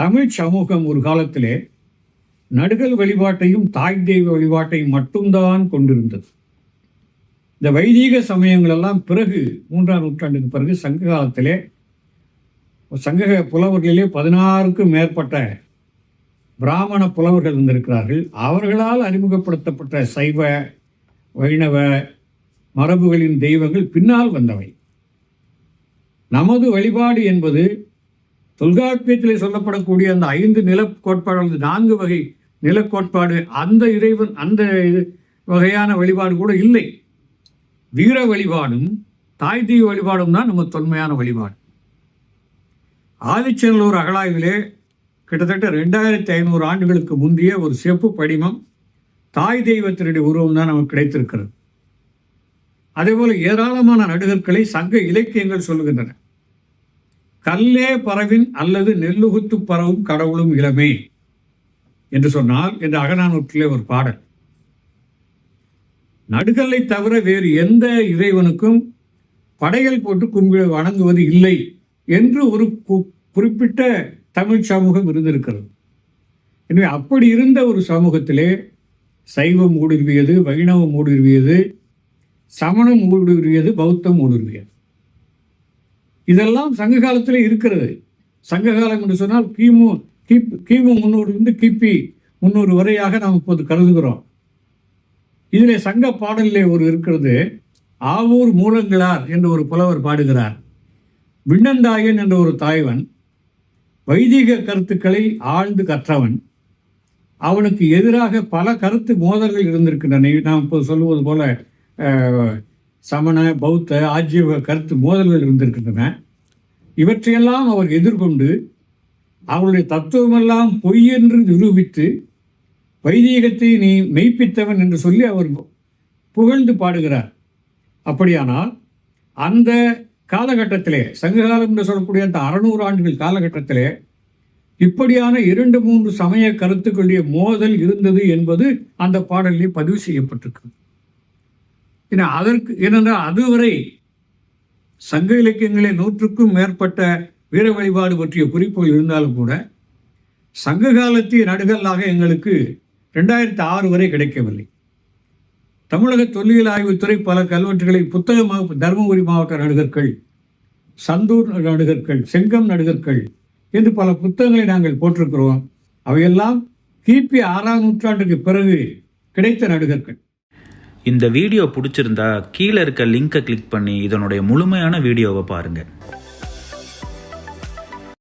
தமிழ் சமூகம் ஒரு காலத்திலே நடுகல் வழிபாட்டையும் தாய் தெய்வ வழிபாட்டையும் மட்டும்தான் கொண்டிருந்தது. இந்த வைதீக சமயங்கள் எல்லாம் பிறகு மூன்றாம் நூற்றாண்டுக்கு பிறகு சங்க காலத்திலே சங்க புலவர்களிலே பதினாறுக்கும் மேற்பட்ட பிராமண புலவர்கள் இருந்திருக்கிறார்கள். அவர்களால் அறிமுகப்படுத்தப்பட்ட சைவ வைணவ மரபுகளின் தெய்வங்கள் பின்னால் வந்தவை. நமது வழிபாடு என்பது தொல்காப்பியத்திலே சொல்லப்படக்கூடிய அந்த ஐந்து நில கோட்பாடு அல்லது நான்கு வகை நிலக்கோட்பாடு அந்த இறைவன் அந்த இது வகையான வழிபாடு கூட இல்லை. வீர வழிபாடும் தாய் தெய்வ வழிபாடும் தான் நம்ம தொன்மையான வழிபாடு. ஆதிச்சநல்லூர் அகழாய்விலே கிட்டத்தட்ட ரெண்டாயிரத்தி ஐநூறு ஆண்டுகளுக்கு முந்தைய ஒரு செப்பு படிமம் தாய் தெய்வத்தினுடைய உருவம் தான் நமக்கு கிடைத்திருக்கிறது. அதேபோல ஏராளமான நடுகற்களை சங்க இலக்கியங்கள் சொல்லுகின்றன. கல்லே பறவின் அல்லது நெல்லுகுத்து பரவும் கடவுளும் இளமே என்று சொன்னால் இந்த அகநானூற்றிலே ஒரு பாடல். நடுகல்லை தவிர வேறு எந்த இறைவனுக்கும் படைகள் போட்டு கும்பிட வணங்குவது இல்லை என்று ஒரு கு- குறிப்பிட்ட தமிழ் சமூகம் இருந்திருக்கிறது. எனவே அப்படி இருந்த ஒரு சமூகத்திலே சைவம் ஊடுருவியது வைணவம் ஊடுருவியது சமணம் ஊடுருவியது பௌத்தம் ஊடுருவியது. இதெல்லாம் சங்க காலத்தில் இருக்கிறது. சங்க காலம் என்று சொன்னால் கிமு கிப் கிமு முன்னூறு இருந்து கிபி முன்னூறு வரையாக நாம் இப்போது கருதுகிறோம். இதில் சங்க பாடலிலே ஒரு இருக்கிறது ஆவூர் மூலங்களார் என்று ஒரு புலவர் பாடுகிறார். விண்ணந்தாயன் என்ற ஒரு தாய்வன் வைதிக கருத்துக்களை ஆழ்ந்து கற்றவன் அவனுக்கு எதிராக பல கருத்து மோதல்கள் இருந்திருக்கின்றன. நாம் இப்போ சொல்லுவது போல சமண பௌத்த ஆஜீவ கருத்து மோதல்கள் இருந்திருக்கின்றன. இவற்றையெல்லாம் அவர் எதிர்கொண்டு அவருடைய தத்துவமெல்லாம் பொய் என்று நிரூபித்து வைதீகத்தை நீ மெய்ப்பித்தவன் என்று சொல்லி அவர் புகழ்ந்து பாடுகிறார். அப்படியானால் அந்த காலகட்டத்திலே சங்ககாலம் என்று சொல்லக்கூடிய அந்த அறநூறு ஆண்டுகள் காலகட்டத்திலே இப்படியான இரண்டு மூன்று சமய கருத்துக்களுடைய மோதல் இருந்தது என்பது அந்த பாடலில் பதிவு செய்யப்பட்டிருக்கிறது. ஏன்னா அதற்கு ஏனென்றால் அதுவரை சங்க இலக்கியங்களில் நூற்றுக்கும் மேற்பட்ட வீர வழிபாடு பற்றிய குறிப்புகள் இருந்தாலும் கூட சங்க காலத்திய நடுகல்லாக எங்களுக்கு ரெண்டாயிரத்தி ஆறு வரை கிடைக்கவில்லை. தமிழக தொல்லியல் ஆய்வுத்துறை பல கல்வெட்டுகளை புத்தகமாக தருமபுரி மாவட்ட நடுகர்கள் சந்தூர் நடுகர்கள் செங்கம் நடுகர்கள் என்று பல புத்தகங்களை நாங்கள் போட்டிருக்கிறோம். அவையெல்லாம் கிபி ஆறாம் நூற்றாண்டுக்கு பிறகு கிடைத்த நடுகர்கள் இந்த வீடியோ பிடிச்சிருந்தா கீழே இருக்க லிங்கை கிளிக் பண்ணி இதனுடைய முழுமையான வீடியோவை பாருங்கள்